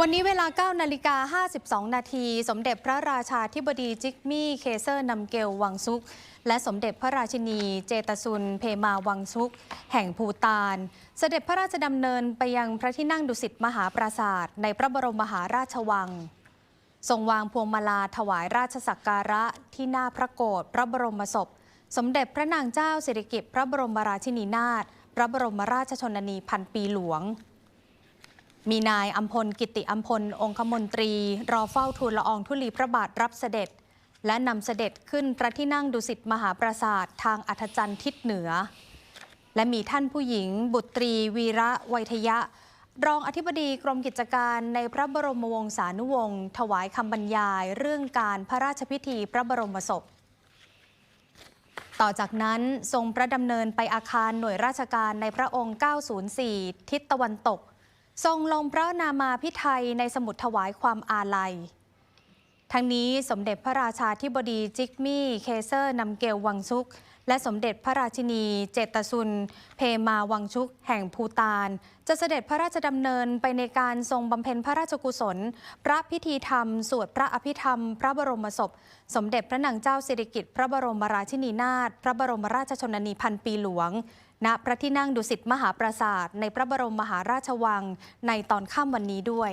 วันนี้เวลา 9 นาฬิกา 52 นาที สมเด็จพระราชาธิบดีจิกมี่เคเซอร์นำเกลวังซุก และสมเด็จพระราชินีเจตซุนเพมาวังซุก แห่งภูตาน เสด็จพระราชดำเนินไปยังพระที่นั่งดุสิตมหาปราสาทในพระบรมมหาราชวัง ทรงวางพวงมาลาถวายราชสักการะที่หน้าพระโกศพระบรมศพ สมเด็จพระนางเจ้าสิริกิติ์พระบรมราชินีนาถพระบรมราชชนนีพันปีหลวง มีนายอัมพลกิติอัมพล องคมนตรี รอเฝ้าทูลละอองธุลีพระบาทรับเสด็จ และนำเสด็จขึ้นพระที่นั่งดุสิตมหาปราสาททางอัธจันทร์ทิศเหนือ และมีท่านผู้หญิง บุตรี วีระไวยทยะ รองอธิบดีกรมกิจการในพระบรมวงศานุวงศ์ถวายคำบรรยายเรื่องการพระราชพิธีพระบรมศพต่อจากนั้นทรงพระดำเนินไปอาคารหน่วยราชการในพระองค์ 904 ทิศตะวันตก ทรงลงพระนามาพิไทยในสมุดถวายความอาลัย ทั้งนี้สมเด็จพระราชาธิบดีจิกมี่เคเซอร์นำเกลวังซุก และสมเด็จพระราชินี เจตซุน เพมาวังชุก แห่งภูตาน จะเสด็จพระราชดำเนินไปในการทรงบำเพ็ญพระราชกุศล พระพิธีธรรม สวดพระอภิธรรม พระบรมศพ สมเด็จพระนางเจ้าสิริกิติ์พระบรมราชินีนาถพระบรมราชชนนีพันปีหลวง ณพระที่นั่งดุสิตมหาปราสาทในพระบรมมหาราชวัง ในตอนค่ำวันนี้ด้วย